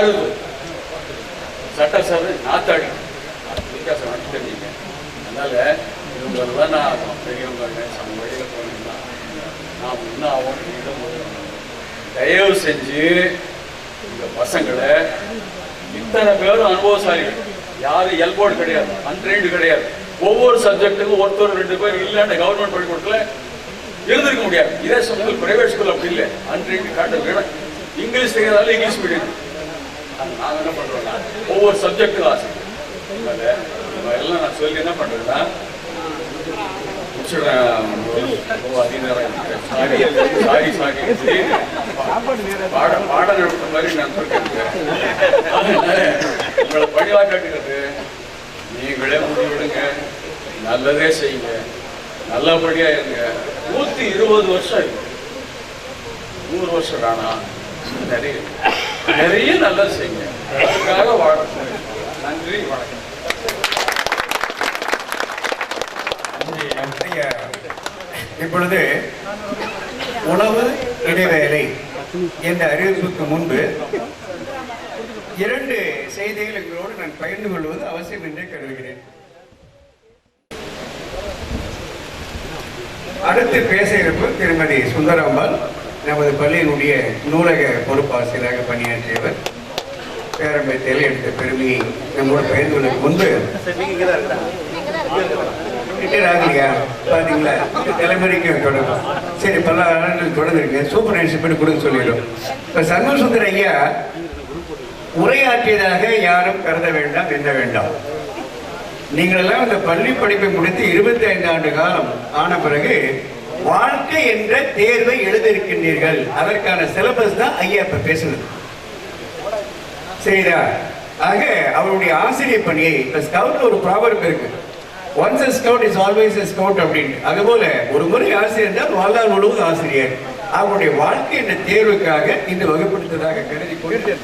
நாறுது சட்டசபை நாத்தாடி. வித்தியாசம் வந்து தெரிஞ்சுங்க. அதனால இவங்களெல்லாம் நான் பெரியவங்க சம வழியில் போனீங்கன்னா நாம் இன்னும் அவங்க தயவு செஞ்சு இந்த பசங்களை இத்தனை பேரும் அனுபவசாலிகள். யாரும் எல்போர்டு கிடையாது அன்ட்ரெயின்டு கிடையாது. ஒவ்வொரு சப்ஜெக்ட்டுக்கும் ஒருத்தர் ரெண்டு பேர் இல்லைன்னு கவர்மெண்ட் பள்ளிக்கூடத்துல இருந்திருக்க முடியாது. இதே ஸ்கூல் பிரைவேட் ஸ்கூல் அப்படி இல்லை. அன்ட்ரெயின்டு காட்ட வேணும். இங்கிலீஷ் தெரியாதாலும் இங்கிலீஷ் மீடியம் நாங்கள் என்ன பண்ணுறோம்னா ஒவ்வொரு சப்ஜெக்ட்டுக்கும் ஆசை. அதனால எல்லாம் நான் சொல்லி என்ன பண்ணுறேன்னா முடிச்சிடுறேன் ஓ, நேரம் சாரி சாரி சாரி. பாட பாட நடத்த மாதிரி நண்பர் அதனால உங்களை பணிவா கேட்டுக்கிறது நீங்களே முடிவெடுங்க நல்லதே செய்யுங்க நல்லபடியா இருங்க. நூத்தி இருபது வருஷம் நூறு வருஷம் வேணாம் நிறைய நிறைய நல்லா செய்யுங்க. அதுக்காக வாழ நன்றி வணக்கம். இப்பொழுது உணவு இடைவேளை என்ற அறிவிப்புக்கு முன்பு இரண்டு செய்திகள் எங்களோடு நான் பகிர்ந்து கொள்வது அவசியம் என்றே கருதுகிறேன். அடுத்து பேச இருப்பது திருமதி சுந்தராம்பாள். நமது பள்ளியினுடைய நூலக பொறுப்பாசிரியராக பணியாற்றியவர் பேரம்பேத்தையில் எடுத்த பெருமையை நம்மோடு பகிர்ந்து கொள்ள முன்பு ரிட்டையர் ஆகலையா பாத்தீங்களா? தலைமுறைக்கு தொடரும் சரி பல ஆண்டுகள் தொடர்ந்துருங்க சூப்பர் நைட்ஸ் பண்ணி கொடுக்க சொல்லிடும் இப்ப சண்முக ஐயா உரையாற்றியதாக யாரும் கருத வேண்டாம் எண்ண வேண்டாம். நீங்களெல்லாம் இந்த பள்ளி படிப்பை முடித்து இருபத்தி ஐந்து ஆண்டு காலம் ஆன பிறகு வாழ்க்கை என்ற தேர்வை எழுதியிருக்கின்றீர்கள். அதற்கான சிலபஸ் தான் ஐயா இப்ப பேசுனது. சரிதா? ஆக அவருடைய ஆசிரியர் பணியை இப்ப ஸ்கவுட்ல ஒரு ப்ராபர்ப் இருக்கு. Once a scout is always a scout அப்படின்னு அதுபோல ஒரு முறை ஆசிரியர் தான் வாழ்நாள் முழுவதும் ஆசிரியர். அவருடைய வாழ்க்கை என்ற தேர்வுக்காக இந்த வகுப்படுத்ததாக கருதி கொண்டு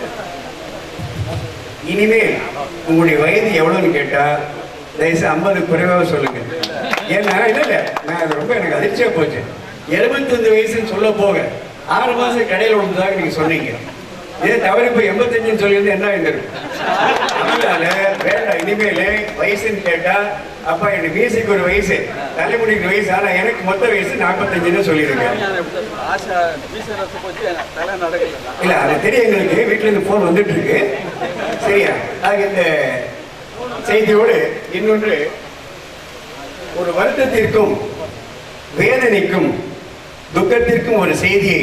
இனிமேல் உங்களுடைய வயது எவ்வளவுன்னு கேட்டா தயவுசெய்து ஐம்பது குறைவாக சொல்லுங்க. ஏன்னா இல்லை? நான் அது ரொம்ப எனக்கு அதிர்ச்சியா போச்சு. எழுபத்தஞ்சு வயசுன்னு சொல்ல போக ஆறு மாசம் கடையில் விழுந்ததாக நீங்க சொன்னீங்க. இதே தவறு இப்ப எண்பத்தஞ்சுன்னு சொல்லியிருந்து என்ன ஆயிருந்திருக்கும் அதனால வேண்டாம் இனிமேல் வயசுன்னு கேட்டா அப்பா எனக்கு மீசைக்கு ஒரு வயசு தலைமுடிக்கு வயசு ஆனா எனக்கு மொத்த வயசு நாற்பத்தஞ்சுன்னு சொல்லியிருக்கேன் இல்லை இல்ல அது தெரிய எங்களுக்கு. வீட்டுல இருந்து போன் வந்துட்டு இருக்கு. சரியா? அது இந்த செய்தியோடு இன்னொன்று ஒரு வருத்தத்திற்கும் வேதனைக்கும் துக்கத்திற்கும் ஒரு செய்தியை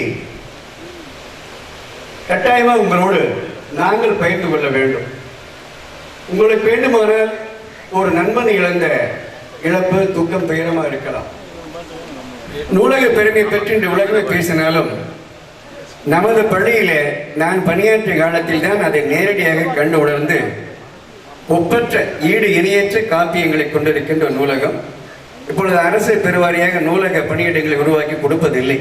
கட்டாயமாக உங்களோடு நாங்கள் பகிர்ந்து கொள்ள வேண்டும். உங்களுக்கு வேண்டுமானால் ஒரு நண்பனை இழந்த இழப்பு துக்கம் துயரமாக இருக்கலாம். நூலக பெருமை பெற்று இந்த உலகமே பேசினாலும் நமது பள்ளியிலே நான் பணியாற்றிய காலத்தில் தான் அதை நேரடியாக கண்டு உணர்ந்து ஒப்பற்ற ஈடு இணையற்ற காப்பியங்களை கொண்டிருக்கின்ற நூலகம். இப்பொழுது அரசு பெருவாரியாக நூலக பணியிடங்களை உருவாக்கி கொடுப்பதில்லை.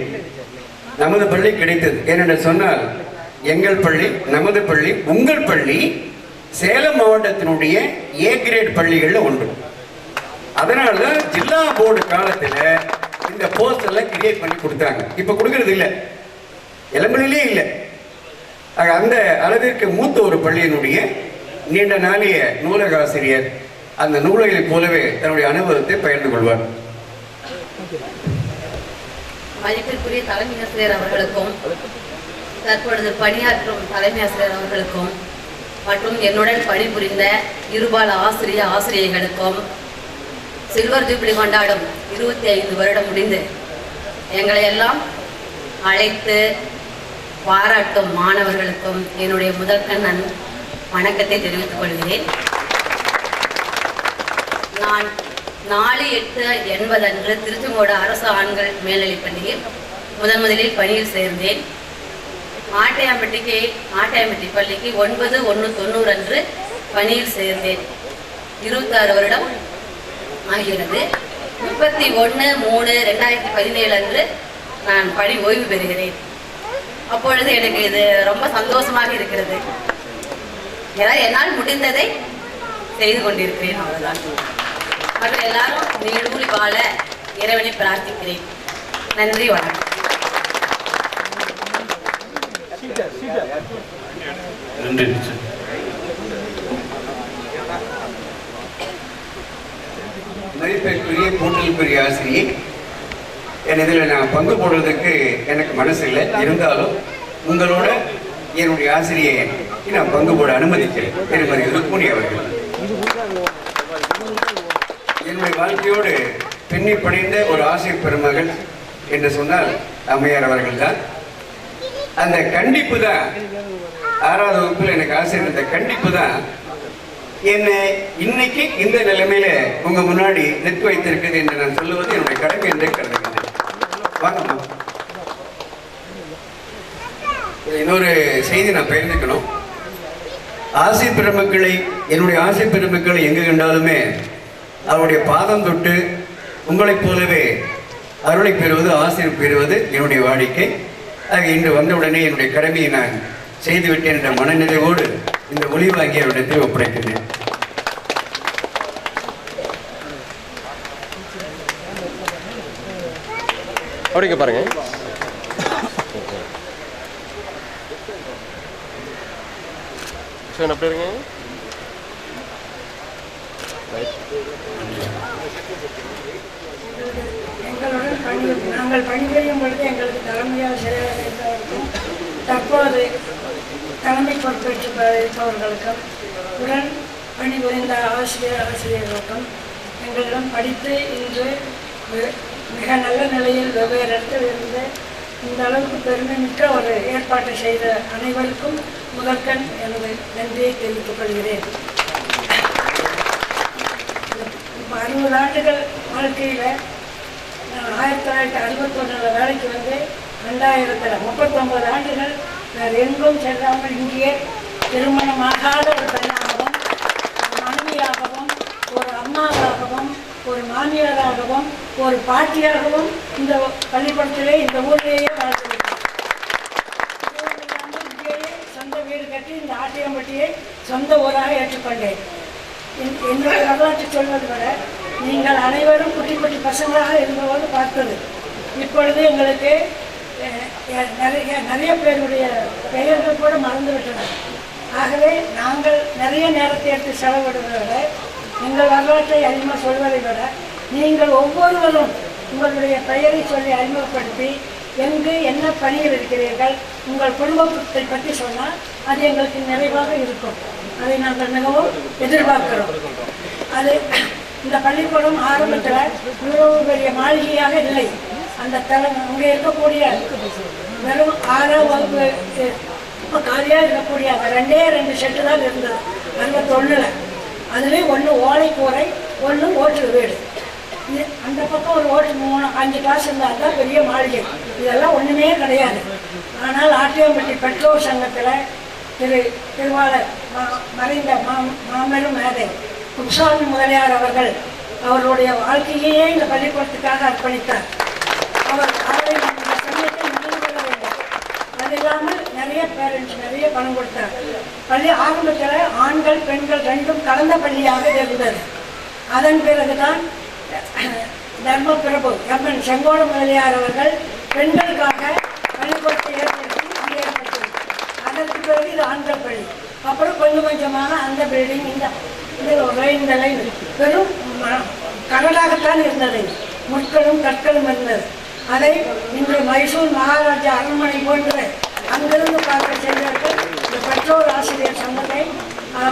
நமது பள்ளி கிடைத்தது. ஏனென்று சொன்னால் எங்கள் பள்ளி நமது பள்ளி உங்கள் பள்ளி சேலம் மாவட்டத்தினுடைய ஏ கிரேட் பள்ளிகளில் ஒன்று. அதனால தான் ஜில்லா போர்டு காலத்தில் இந்த போஸ்ட் எல்லாம் கிரியேட் பண்ணி கொடுத்தாங்க. இப்போ கொடுக்கறது இல்லை. இளம்பலிலே இல்லை. அந்த அளவிற்கு மூத்த ஒரு பள்ளியினுடைய நீண்ட நாளைய நூலக ஆசிரியர் அந்த நூலகை போலவே தன்னுடைய அனுபவத்தை பகிர்ந்து கொள்வார். மதிப்பிற்குரிய தலைமை ஆசிரியர் அவர்களுக்கும் தற்பொழுது பணியாற்றும் தலைமை ஆசிரியர் அவர்களுக்கும் மற்றும் என்னுடன் பணிபுரிந்த இருபால ஆசிரிய ஆசிரியர்களுக்கும் சில்வர் ஜூப்ளி கொண்டாடும் இருபத்தி ஐந்து வருடம் முடிந்து எங்களை எல்லாம் அழைத்து பாராட்டும் மாணவர்களுக்கும் என்னுடைய முதற்கண் நான் வணக்கத்தை தெரிவித்துக் கொள்கிறேன். நான் நாலு எட்டு எண்பது அன்று திருச்செங்கோடு அரசு ஆண்கள் மேல்நிலைப் பள்ளியில் முதன் முதலில் பணியில் சேர்ந்தேன். ஆட்டையாம்பட்டிக்கு ஆட்டையாம்பட்டி பள்ளிக்கு ஒன்பது ஒன்று தொண்ணூறு அன்று பணியில் சேர்ந்தேன். இருபத்தாறு வருடம் ஆகிறது முப்பத்தி ஒன்று மூணு ரெண்டாயிரத்தி பதினேழு அன்று நான் பணி ஓய்வு பெறுகிறேன். அப்பொழுது எனக்கு இது ரொம்ப சந்தோஷமாக இருக்கிறது. ஏன்னா என்னால் முடிந்ததை செய்து கொண்டிருக்கிறேன் அவ்வளோதான் மற்ற எல்லாரும் நீடூழி வாழ இறைவனை பிரார்த்திக்கிறேன். நன்றி வணக்கம். நன்றி மதிப்பிற்குரிய கூட்டலுக்குரிய ஆசிரியை என் இதில் நான் பங்கு போடுறதுக்கு எனக்கு மனசு இல்லை இருந்தாலும் உங்களோட என்னுடைய ஆசிரியை நான் பங்கு போட அனுமதிக்கிறேன். திருமதி ருக்மணி அவர்கள் என்னுடைய வாழ்க்கையோடு பின்னி பணிந்த ஒரு ஆசிரியர் பெருமகள் என்று சொன்னால் அம்மையார் அவர்கள் தான் அந்த கண்டிப்பு தான் ஆறாவது வகுப்பில் எனக்கு ஆசிரியர் இருந்த கண்டிப்பு தான். என்னை இன்னைக்கு இந்த நிலைமையில உங்க முன்னாடி நிற்க வைத்திருக்கிறது என்று நான் சொல்லுவது என்னுடைய கடமை என்றே கருதுகிறேன். வாங்கம்மா இன்னொரு செய்தி நான் பகிர்ந்துக்கணும். ஆசை பெருமக்களை என்னுடைய ஆசை பெருமக்களை எங்கு கண்டாலுமே அவருடைய பாதம் தொட்டு உங்களைப் போலவே அருளை பெறுவது ஆசிரியர் பெறுவது என்னுடைய வாடிக்கை. ஆக இன்று வந்தவுடனே என்னுடைய கடமையை நான் செய்துவிட்டேன் என்ற மனநிறைவோடு இந்த ஒளி வாங்கி அவரிடத்தில் ஒப்படைக்கின்றேன். அப்படிங்க பாருங்க. சரி அப்படி இருங்க எங்களுடன் பணி நாங்கள் பணிபுரியும் பொழுது எங்களுக்கு தலைமையாக சிறையிருக்கும் தற்போது தலைமை பொறுப்பேற்று உடன் பணிபுரிந்த ஆசிரியர் ஆசிரியர்களுக்கும் எங்களிடம் படித்து இன்று மிக நல்ல நிலையில் வெவ்வேறு இடத்தில் இருந்து இந்த அளவுக்கு பெருமை மிக்க ஒரு ஏற்பாட்டை செய்த அனைவருக்கும் முதற்கண் எனது நன்றியை தெரிவித்துக் கொள்கிறேன். இப்போ அறுபது ஆண்டுகள் வாழ்க்கையில் ஆயிரத்தி தொள்ளாயிரத்தி அறுபத்தொன்னில் வேலைக்கு வந்து ரெண்டாயிரத்தில் முப்பத்தொம்பது ஆண்டுகள் வேறு எங்கும் செல்லாமல் இங்கேயே திருமணமாகாத ஒரு பெண்ணாகவும் ஒரு மனைவியாகவும் ஒரு அம்மாவாகவும் ஒரு மாமியாராகவும் ஒரு பாட்டியாகவும் இந்த பள்ளிக்கூடத்திலே இந்த ஊரிலேயே வாழ்ந்து சொந்த வீடு கட்டி இந்த ஆட்டியம்பட்டியை சொந்த ஊராக ஏற்றுக்கொண்டேன். என்னுடைய வரலாற்று சொல்வது விட நீங்கள் அனைவரும் குட்டி குட்டி பசங்களாக இருந்தபோது பார்த்தது. இப்பொழுது எங்களுக்கு நிறைய நிறைய பேருடைய பெயர்கள் கூட மறந்துவிட்டன ஆகவே நாங்கள் நிறைய நேரத்தை எடுத்து செலவிடுவதை விட எங்கள் வரலாற்றை அறிமுக சொல்வதை விட நீங்கள் ஒவ்வொருவரும் உங்களுடைய பெயரை சொல்லி அறிமுகப்படுத்தி எங்கு என்ன பணியில் இருக்கிறீர்கள் உங்கள் குடும்பத்தை பற்றி சொன்னால் அது எங்களுக்கு நிறைவாக இருக்கும். அதை நாங்கள் மிகவும் எதிர்பார்க்கிறோம். அது இந்த பள்ளிக்கூடம் ஆரம்பத்தில் இவ்வளவு பெரிய மாளிகையாக இல்லை. அந்த தலை அங்கே இருக்கக்கூடிய வெறும் ஆறாம் வகுப்பு இப்போ காலியாக இருக்கக்கூடிய அந்த ரெண்டே ரெண்டு செட்டு தான் இருந்தது. அறுபத்தொன்னில். அதுலேயும் ஒன்று ஓலை கூரை ஒன்று ஓட்டு வீடு. அந்த பக்கம் ஒரு ஓட்டு மூணு அஞ்சு காசு இருந்தால் தான் பெரிய மாளிகை. இதெல்லாம் ஒன்றுமே கிடையாது. ஆனால் ஆட்டியம்பட்டி பெற்றோர் சங்கத்தில் திரு திருவாளர் மா- மறைந்த மா மாமெரும் மேதை குப்சாமி முதலியார் அவர்கள் அவருடைய வாழ்க்கையே இந்த பள்ளிக்கூடத்துக்காக அர்ப்பணித்தார். அவர் அவரை இந்த நினைவு கொள்ள வேண்டும். அது இல்லாமல் நிறைய பேரண்ட்ஸ் நிறைய பணம் கொடுத்தார். பள்ளி ஆரம்பத்தில் ஆண்கள் பெண்கள் ரெண்டும் கலந்த பள்ளியாக இருந்தது. அதன் பிறகுதான் தர்ம பிரபு தர்மன் செங்கோட முதலியார் அவர்கள் பெண்களுக்காக பள்ளிக்கூடத்தை ஏற்படுத்தி ஏற்பட்டது அதற்கு பிறகு இது ஆண்கள் பள்ளி. அப்புறம் கொஞ்சம் கொஞ்சமாக அந்த பில்டிங் இந்த இந்த வெறும் கடலாகத்தான் இருந்தது. முட்களும் கற்களும் இருந்தது. அதை இன்று மைசூர் மகாராஜா அரண்மனை போன்ற அங்கிருந்து பார்க்க சென்றவர்கள் இந்த பெற்றோர் ஆசிரியர் சங்கத்தை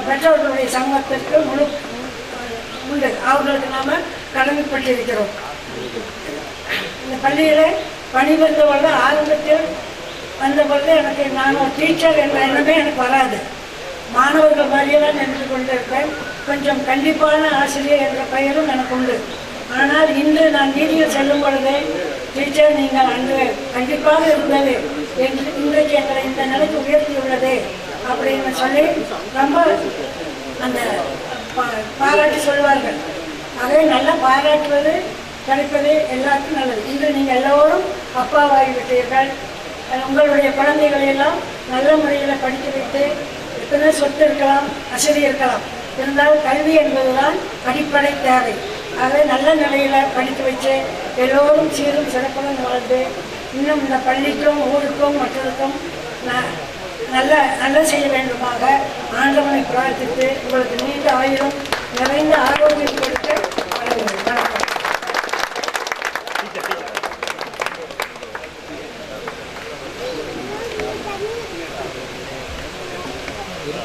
பெற்றோர்களுடைய சங்கத்திற்கு முழு உள்ளது. உண்டு அவர்களுக்கு நாம் கடமைப்பட்டிருக்கிறோம் இந்த பள்ளியில் பணி வந்தவர்கள் ஆரம்பத்தில் வந்தபொழுது எனக்கு நான் ஒரு டீச்சர் என்ற எண்ணமே எனக்கு வராது. மாணவர்கள் மாதிரியெல்லாம் நின்று கொண்டிருப்பேன். கொஞ்சம் கண்டிப்பான ஆசிரியர் என்ற பெயரும் எனக்கு உண்டு. ஆனால் இன்று நான் வீதியில் செல்லும் பொழுது டீச்சர் நீங்கள் அன்று கண்டிப்பாக இருந்தது என்று இன்றைக்கு எங்களை இந்த நிலைக்கு உயர்த்தியுள்ளது அப்படின்னு சொல்லி ரொம்ப அந்த பா- பாராட்டி சொல்வார்கள். அதை நல்லா பாராட்டுவது கிடைப்பது எல்லாருக்கும் நல்லது. இன்று நீங்கள் எல்லோரும் அப்பாவாகிவிட்டீர்கள். உங்களுடைய குழந்தைகளையெல்லாம் நல்ல முறையில் படிக்க வைத்து எத்தனை சொத்து இருக்கலாம் வசதி இருக்கலாம். இருந்தாலும் கல்வி என்பதுதான் அடிப்படை தேவை. அதை நல்ல நிலையில் படித்து வச்சு எல்லோரும் சீரும் சிறப்புடன் வாழ்ந்து இன்னும் இந்த பள்ளிக்கும் ஊருக்கும் மற்றதுக்கும் ந- நல்ல நல்ல செய்ய வேண்டுமாக ஆண்டவனை பிரார்த்தித்து உங்களுக்கு நீண்ட ஆயுளும் நிறைந்த ஆரோக்கியம் கொடுத்து வணங்குகிறேன்.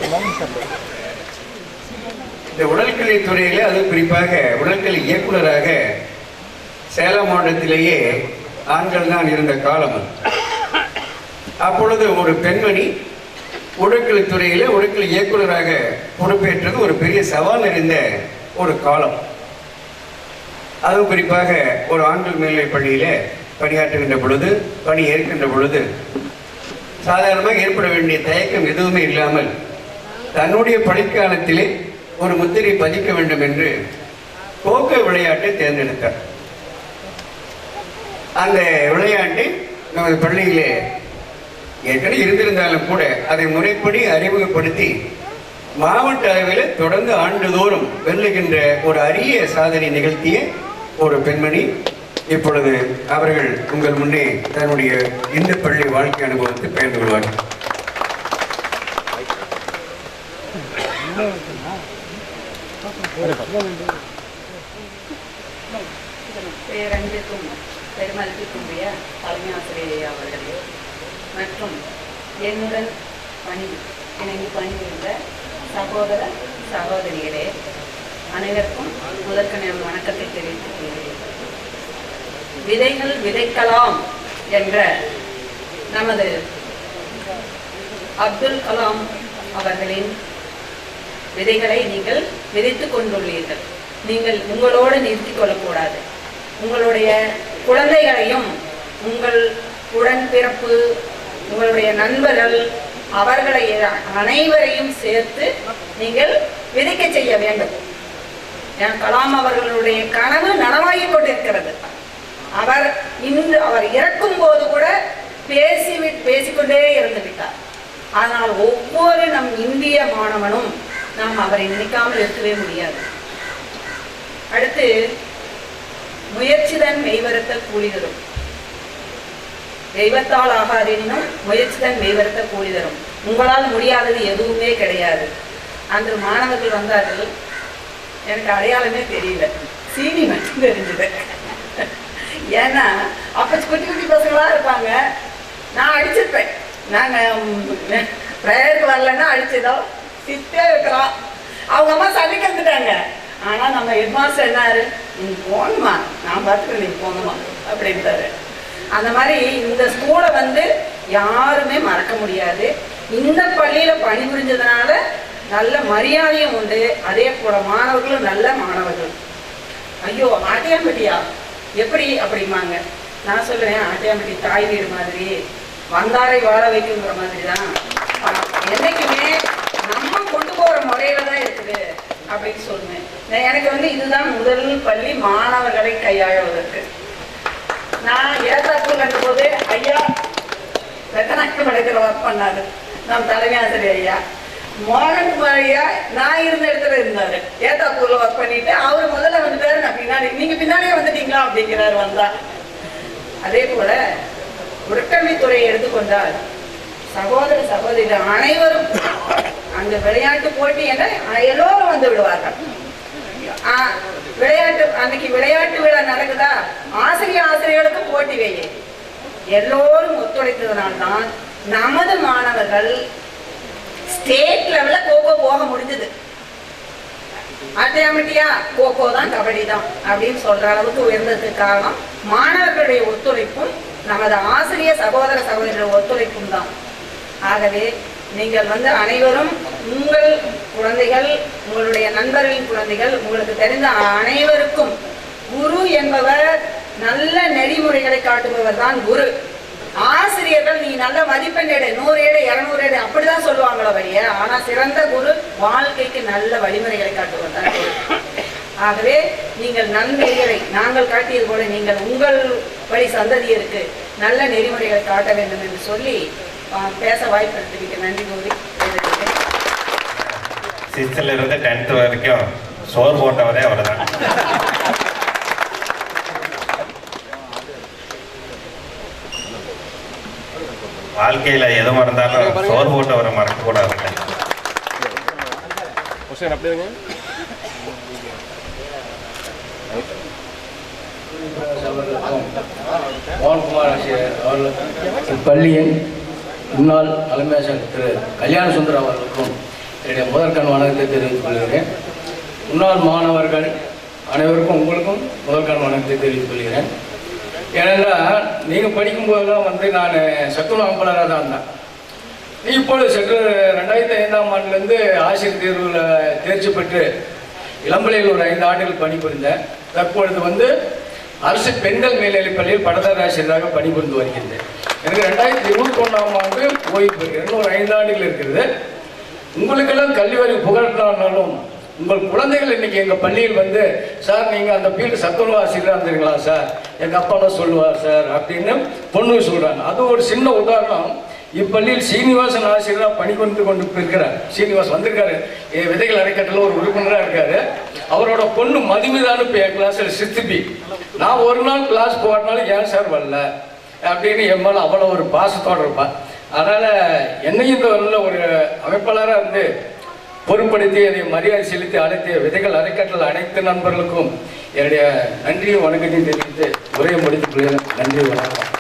வணக்கம் இந்த துறையில் அது குறிப்பாக உடற்கல்வி இயக்குநராக சேலம் மாவட்டத்திலேயே ஆண்கள் தான் இருந்த காலம் அப்பொழுது ஒரு பெண்மணி உடற்கலை துறையில் உடற்கலை இயக்குனராக பொறுப்பேற்றது ஒரு பெரிய சவால் நிறைந்த ஒரு காலம். அதுவும் குறிப்பாக ஒரு ஆண்கள் மேல்நிலைப் பள்ளியில் பணியாற்றுகின்ற பொழுது பணி ஏற்கின்ற பொழுது சாதாரணமாக ஏற்பட வேண்டிய தயக்கம் எதுவுமே இல்லாமல் தன்னுடைய பணிக்காலத்திலே ஒரு முத்திரை பதிக்க வேண்டும் என்று கோக்கை விளையாட்டை தேர்ந்தெடுத்தார். அந்த விளையாட்டை நமது பள்ளியிலே ஏற்கனவே இருந்திருந்தாலும் கூட அதை முறைப்படி அறிமுகப்படுத்தி மாவட்ட அளவில் தொடர்ந்து ஆண்டுதோறும் வெல்லுகின்ற ஒரு அரிய சாதனை நிகழ்த்திய ஒரு பெண்மணி இப்பொழுது அவர்கள் உங்கள் முன்னே தன்னுடைய இந்த பள்ளி வாழ்க்கை அனுபவத்தை பகிர்ந்து கொள்வார்கள். பேரன்பிற்கும் பெருமதிப்பிற்குரிய தலைமை அவர்களே மற்றும் என்னுடன் பணி இணைந்து பணிபுரிந்த சகோதர சகோதரிகளே அனைவருக்கும் முதற்கன வணக்கத்தை தெரிவித்துக் கொள்கிறேன் விதைகள் விதைக்கலாம் என்ற நமது அப்துல் கலாம் அவர்களின் விதைகளை நீங்கள் விதைத்துக் கொண்டுள்ளீர்கள். நீங்கள் உங்களோடு நிறுத்திக் கொள்ளக்கூடாது. உங்களுடைய குழந்தைகளையும் உங்கள் உடன்பிறப்பு உங்களுடைய நண்பர்கள் அவர்களை அனைவரையும் சேர்த்து நீங்கள் விதைக்க செய்ய வேண்டும். என் கலாம் அவர்களுடைய கனவு நனவாகி கொண்டிருக்கிறது. அவர் இன்று அவர் இறக்கும் போது கூட பேசி பேசிக்கொண்டே இருந்து விட்டார் ஆனால் ஒவ்வொரு நம் இந்திய மாணவனும் நாம் அவரை நினைக்காமல் இருக்கவே முடியாது அடுத்து முயற்சிதன் மெய்வருத்தல் கூலிதரும் தெய்வத்தால் ஆகாதெனினும் முயற்சிதன் மெய்வருத்த கூலி தரும் உங்களால் முடியாதது எதுவுமே கிடையாது அன்று மாணவர்கள் வந்தார்கள் எனக்கு அடையாளமே தெரியல சீனி மட்டும் தெரிஞ்சது ஏன்னா அப்ப குட்டி குட்டி பசங்களா இருப்பாங்க நான் அடிச்சிருப்பேன் நாங்க ப்ரேயருக்கு வரலன்னா அடிச்சதோ சித்தே இருக்கிறான் அவங்க அம்மா சண்டைக்கு வந்துட்டாங்க. ஆனா நம்ம ஹெட்மாஸ்டர் என்னாரு? நீ போகணுமா? நான் பார்த்துக்கிறேன் நீ போகணுமா? அப்படின்ட்டாரு. அந்த மாதிரி இந்த ஸ்கூலை வந்து யாருமே மறக்க முடியாது. இந்த பள்ளியில பணிபுரிஞ்சதுனால நல்ல மரியாதையும் உண்டு. அதே போல மாணவர்களும் நல்ல மாணவர்கள். ஐயோ ஆட்டியாம்பட்டியா? எப்படி? அப்படிம்பாங்க. நான் சொல்லுவேன் ஆட்டியாம்பட்டி தாய் வீடு மாதிரி வந்தாரை வாழ வைக்குங்கிற மாதிரி தான் என்னைக்குமே நம்ம கொண்டு போற முறையில தான் இருக்குது அப்படின்னு சொல்லுவேன் நான் எனக்கு வந்து இதுதான் முதல் பள்ளி மாணவர்களை கையாளுவதற்கு. நான் ஏத்தாப்பூர் கண்ட போது ஐயா ரத்தனாக்க எடுக்கிற ஒர்க் பண்ணாரு. நம் தலைமை ஆசிரியர் ஐயா. மோகன் குமார் ஐயா நான் இருந்த இடத்துல இருந்தாரு. ஏத்தாப்பூர்ல ஒர்க் பண்ணிட்டு அவர் முதல்ல வந்துட்டாரு. நான் பின்னாடி நீங்க பின்னாடியே வந்துட்டீங்களா அப்படிங்கிறாரு வந்தா. அதே போல உடற்கல்வித்துறையை எடுத்துக்கொண்டால் சகோதர சகோதரிகள் அனைவரும் அந்த விளையாட்டு போட்டி என எல்லோரும் வந்து விடுவார்கள். விளையாட்டு அன்னைக்கு விளையாட்டு விழா நடக்குதா? ஆசிரியர் ஆசிரியர்களுக்கு போட்டி வை. எல்லோரும் ஒத்துழைத்ததுனால்தான் நமது மாணவர்கள் ஸ்டேட் லெவல்ல கோகோ போக முடிஞ்சது. ஆட்டோமேட்டியா கோகோ தான் கபடி தான் அப்படின்னு சொல்ற அளவுக்கு உயர்ந்ததுக்கு காரணம் மாணவர்களுடைய ஒத்துழைப்பும் நமது ஆசிரியர் சகோதர சகோதரிகளுடைய ஒத்துழைப்பும் தான். ஆகவே நீங்கள் வந்து அனைவரும் உங்கள் குழந்தைகள் உங்களுடைய நண்பர்களின் குழந்தைகள் உங்களுக்கு தெரிந்த அனைவருக்கும் குரு என்பவர் நல்ல நெறிமுறைகளை காட்டுபவர் தான் குரு. ஆசிரியர்கள் நீ நல்ல மதிப்பெண் எடு நூறு ஏடு இருநூறு ஏடு அப்படிதான் சொல்லுவாங்களோ வழிய. ஆனா சிறந்த குரு வாழ்க்கைக்கு நல்ல வழிமுறைகளை காட்டுவர் தான் ஆகவே நீங்கள் நன்மைகளை நாங்கள் காட்டியது போல நீங்கள் உங்கள் வழி சந்ததியருக்கு நல்ல நெறிமுறைகளை காட்ட வேண்டும் என்று சொல்லி பேச வாய்ப்பு நன்றி கூறி. சிக்ஸ்த்ல இருந்து டென்த் வரைக்கும் சோறு போட்டவரே அவர் தான் வாழ்க்கையில் எது மறந்தாலும் சோறு போட்டவரை மறக்கக்கூடாதுங்க. மோகன்குமார் ஆசிரியர் இப்பள்ளியின் முன்னாள் தலைமை ஆசிரியர் திரு கல்யாண சுந்தர் அவர்களுக்கும் என்னுடைய முதற்கண் வணக்கத்தை தெரிவித்துக் கொள்கிறேன். முன்னாள் மாணவர்கள் அனைவருக்கும் உங்களுக்கும் முதற்கண் வணக்கத்தை தெரிவித்துக் கொள்கிறேன். ஏனென்றால் நீங்கள் படிக்கும்போதெல்லாம் வந்து நான் சத்துண அமைப்பாளராக தான் இருந்தேன். இப்பொழுது சென்று ரெண்டாயிரத்தி ஐந்தாம் ஆண்டுலேருந்து ஆசிரியர் தேர்வில் தேர்ச்சி பெற்று இளம்பலையில் ஒரு ஐந்து ஆண்டுகள் பணிபுரிந்தேன். தற்பொழுது வந்து அரசு பெண்கள் மேல்நிலைப் பள்ளியில் ஆசிரியராக பணிபுரிந்து வருகின்றேன். எனக்கு ரெண்டாயிரத்தி இருபத்தி ஒன்றாம் ஆண்டு ஓய்வு பெறுகிறேன் ஒரு ஐந்து ஆண்டுகள் இருக்கிறது உங்களுக்கெல்லாம் கல்வி அறிவு புகழ்னாலும் உங்கள் குழந்தைகள் இன்னைக்கு எங்கள் பள்ளியில் வந்து சார் நீங்கள் அந்த ஃபீல்டு சத்துணவு ஆசிரியராக இருந்தீங்களா சார்? எங்கள் அப்பாலாம் சொல்லுவார் சார் அப்படின்னு பொண்ணு சொல்கிறாங்க அது ஒரு சின்ன உதாரணம். இப்பள்ளியில் சீனிவாசன் ஆசிரியராக பணிபுரிந்து கொண்டு இருக்கிறார் சீனிவாஸ் வந்திருக்காரு. என் விதைகள் அரைக்கட்டில் ஒரு உறுப்பினராக இருக்காரு. அவரோட பொண்ணு மதுமிதான்னு இப்போ என் கிளாஸில் சித்திபி நான் ஒரு நாள் கிளாஸ் போகிறனால ஏன் சார் வரல? அப்படின்னு என் மேலே அவ்வளோ ஒரு பாசத்தோடு இருப்பான் அதனால் என்னையும் இந்த நல்ல ஒரு அமைப்பாளராக இருந்து பொறுப்படுத்தி அதை மரியாதை செலுத்தி அழைத்த விதைகள் அரைக்கட்டல் அனைத்து நண்பர்களுக்கும் என்னுடைய நன்றியும் வணக்கத்தையும் தெரிவித்து உரையை முடித்துக் கொள்கிறேன். நன்றி வணக்கம்.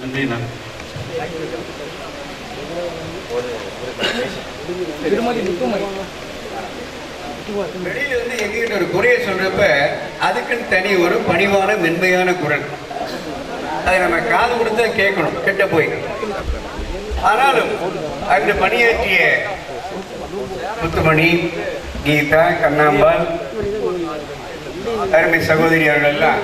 நன்றி நான் வெளியில இருந்து எங்ககிட்ட ஒரு குறைய சொல்றப்ப அதுக்குன்னு தனி ஒரு பணிவான மென்மையான குரல். அதை நம்ம காது கொடுத்து கேட்கணும் கிட்ட போய். ஆனாலும் அங்கு பணியாற்றிய முத்துமணி கீதா கண்ணாம்பாள் அருமை சகோதரி அவர்கள்லாம்